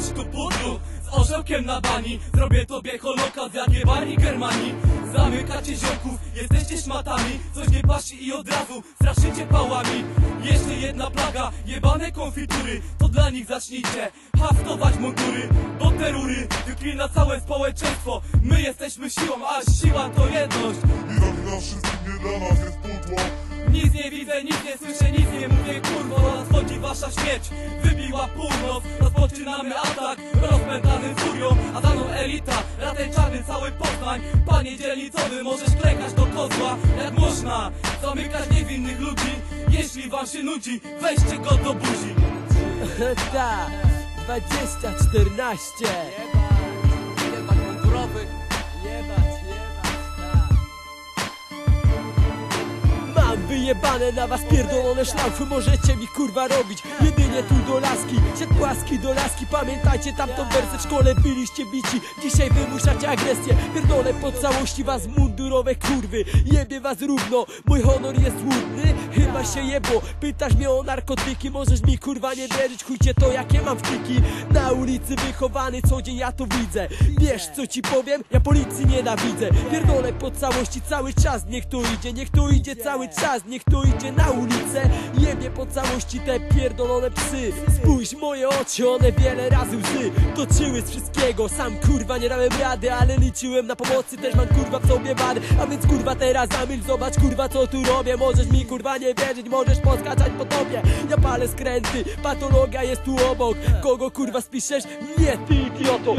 Zobacz tu z orzełkiem na bani. Zrobię tobie holokaust jak jebani Germanii Zamykacie ziomków, jesteście szmatami. Coś nie pasi i od razu straszycie pałami. Jeszcze jedna plaga, jebane konfitury. To dla nich zacznijcie haftować mundury. Bo te rury wyklina całe społeczeństwo. My jesteśmy siłą, a siła to jedność. I za nas wszystkich nie dla nas jest pudło. Nic nie widzę, nic nie słyszę, nic nie mówię, kurwo Wasza śmierć, wybiła północ. Rozpoczynamy atak, rozpętany furią A za mną elita, rataj czarny cały Poznań. Panie dzielnicowy, możesz klekać do kozła Jak można zamykać niewinnych ludzi Jeśli wam się nudzi, weźcie go do buzi. Ta, 2014 wyjebane na was pierdolone szlaufy Możecie mi kurwa robić. Jedynie tu do laski Siad płaski do laski. Pamiętajcie tamtą wersję w szkole byliście bici. Dzisiaj wymuszacie agresję Pierdolę po całości was mundurowe kurwy. Jebie was równo Mój honor jest łudny Chyba się jebło. Pytasz mnie o narkotyki Możesz mi kurwa nie wierzyć. Chujcie to jakie mam wtyki Na ulicy wychowany co dzień ja to widzę. Wiesz co ci powiem? Ja policji nienawidzę. Pierdolę po całości cały czas. Niech to idzie, niech to idzie cały czas Niech to idzie na ulicę. Jebie po całości te pierdolone psy. Spójrz moje oczy, one wiele razy łzy. Toczyły z wszystkiego. Sam kurwa nie dałem rady Ale liczyłem na pomocy, też mam kurwa w sobie wady A więc kurwa teraz zamilcz, zobacz kurwa co tu robię. Możesz mi kurwa nie wierzyć, możesz podskaczać po tobie. Ja palę skręty, patologia jest tu obok. Kogo kurwa spiszesz? Nie ty idioto